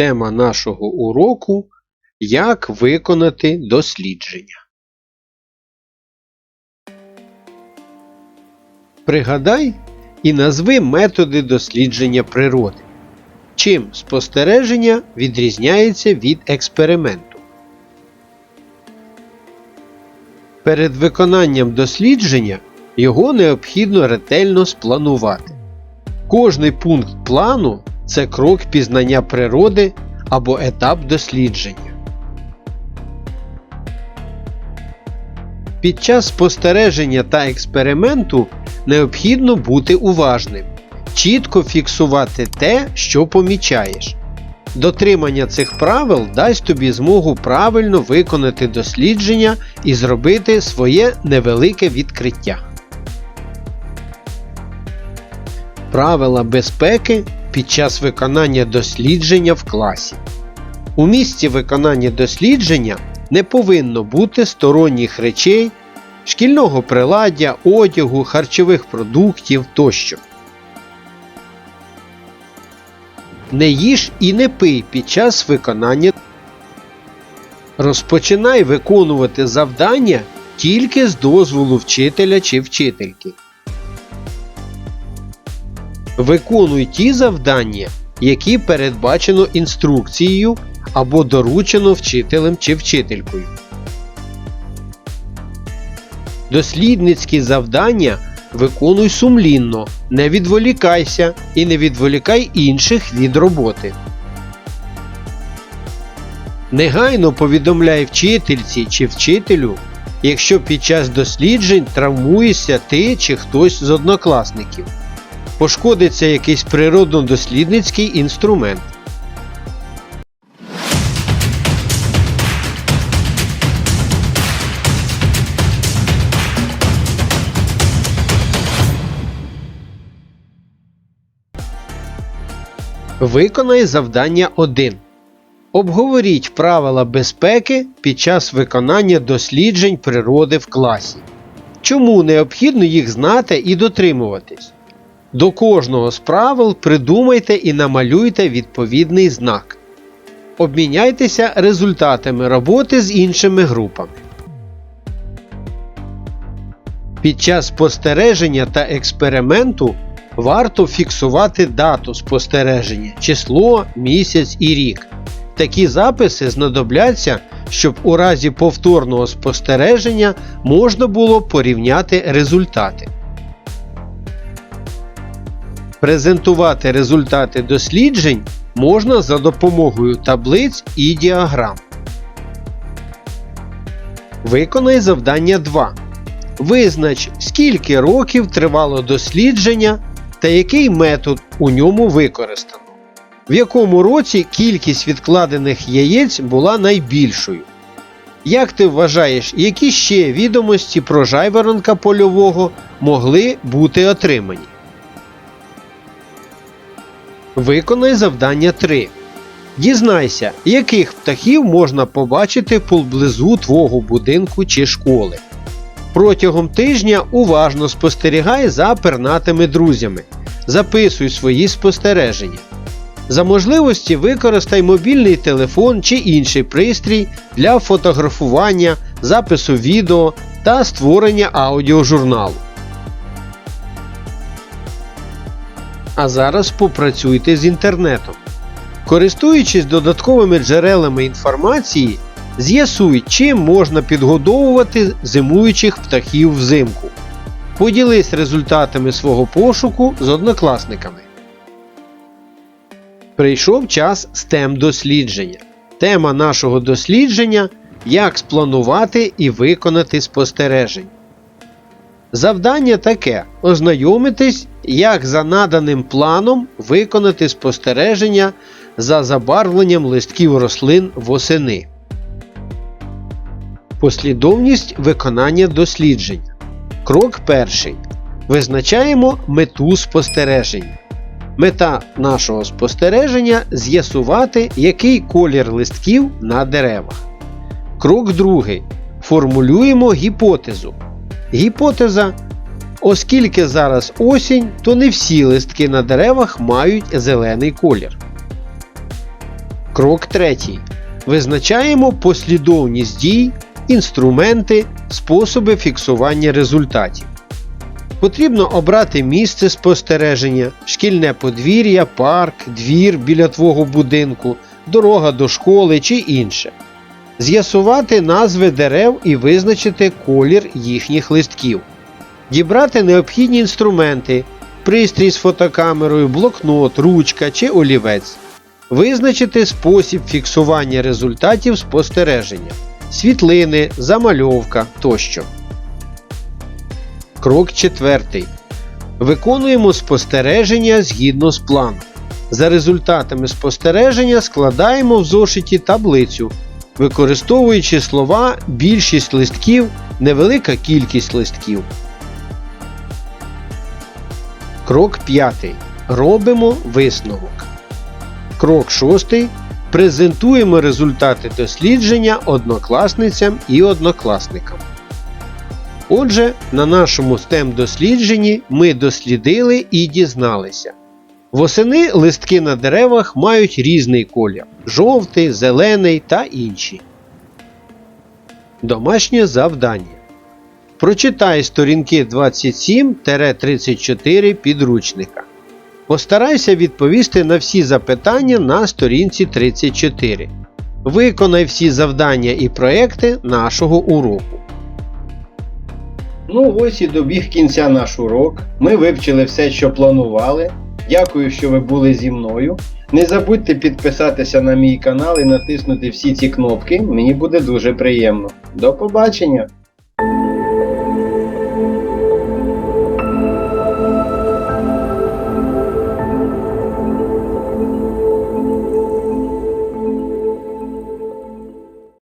Тема нашого уроку Як виконати дослідження. Пригадай і назви методи дослідження природи. Чим спостереження відрізняється від експерименту. Перед виконанням дослідження його необхідно ретельно спланувати. Кожний пункт плану це крок пізнання природи або етап дослідження. Під час спостереження та експерименту необхідно бути уважним, чітко фіксувати те, що помічаєш. Дотримання цих правил дасть тобі змогу правильно виконати дослідження і зробити своє невелике відкриття. Правила безпеки під час виконання дослідження в класі. У місці виконання дослідження не повинно бути сторонніх речей, шкільного приладдя, одягу, харчових продуктів тощо. Не їж і не пий під час виконання. Розпочинай виконувати завдання тільки з дозволу вчителя чи вчительки. Виконуй ті завдання, які передбачено інструкцією або доручено вчителем чи вчителькою. Дослідницькі завдання виконуй сумлінно, не відволікайся і не відволікай інших від роботи. Негайно повідомляй вчительці чи вчителю, якщо під час досліджень травмуєшся ти чи хтось з однокласників. Пошкодиться якийсь природно-дослідницький інструмент. Виконай завдання 1. Обговоріть правила безпеки під час виконання досліджень природи в класі. Чому необхідно їх знати і дотримуватись? До кожного з правил придумайте і намалюйте відповідний знак. Обміняйтеся результатами роботи з іншими групами. Під час спостереження та експерименту варто фіксувати дату спостереження, число, місяць і рік. Такі записи знадобляться, щоб у разі повторного спостереження можна було порівняти результати. Презентувати результати досліджень можна за допомогою таблиць і діаграм. Виконай завдання 2. Визнач, скільки років тривало дослідження та який метод у ньому використано. В якому році кількість відкладених яєць була найбільшою. Як ти вважаєш, які ще відомості про жайворонка польового могли бути отримані? Виконай завдання 3. Дізнайся, яких птахів можна побачити поблизу твого будинку чи школи. Протягом тижня уважно спостерігай за пернатими друзями. Записуй свої спостереження. За можливості використай мобільний телефон чи інший пристрій для фотографування, запису відео та створення аудіожурналу. А зараз попрацюйте з інтернетом. Користуючись додатковими джерелами інформації, з'ясуй, чим можна підгодовувати зимуючих птахів взимку. Поділись результатами свого пошуку з однокласниками. Прийшов час STEM дослідження. Тема нашого дослідження як спланувати і виконати спостережень. Завдання таке ознайомитись, як за наданим планом виконати спостереження за забарвленням листків рослин восени. Послідовність виконання досліджень. Крок перший. Визначаємо мету спостереження. Мета нашого спостереження з'ясувати, який колір листків на деревах. Крок другий. Формулюємо гіпотезу. Гіпотеза. Оскільки зараз осінь, то не всі листки на деревах мають зелений колір. Крок третій. Визначаємо послідовність дій, інструменти, способи фіксування результатів. Потрібно обрати місце спостереження, шкільне подвір'я, парк, двір біля твого будинку, дорога до школи чи інше. З'ясувати назви дерев і визначити колір їхніх листків. Дібрати необхідні інструменти, пристрій з фотокамерою, блокнот, ручка чи олівець. Визначити спосіб фіксування результатів спостереження, світлини, замальовка тощо. Крок 4. Виконуємо спостереження згідно з планом. За результатами спостереження складаємо в зошиті таблицю, використовуючи слова більшість листків, невелика кількість листків. Крок 5. Робимо висновок. Крок 6. Презентуємо результати дослідження однокласницям і однокласникам. Отже, на нашому STEM дослідженні ми дослідили і дізналися. Восени листки на деревах мають різний колір жовтий, зелений та інші. Домашнє завдання. Прочитай сторінки 27-34 підручника. Постарайся відповісти на всі запитання на сторінці 34. Виконай всі завдання і проекти нашого уроку. Ну ось і добіг кінця наш урок. Ми вивчили все, що планували. Дякую, що ви були зі мною. Не забудьте підписатися на мій канал і натиснути всі ці кнопки. Мені буде дуже приємно. До побачення!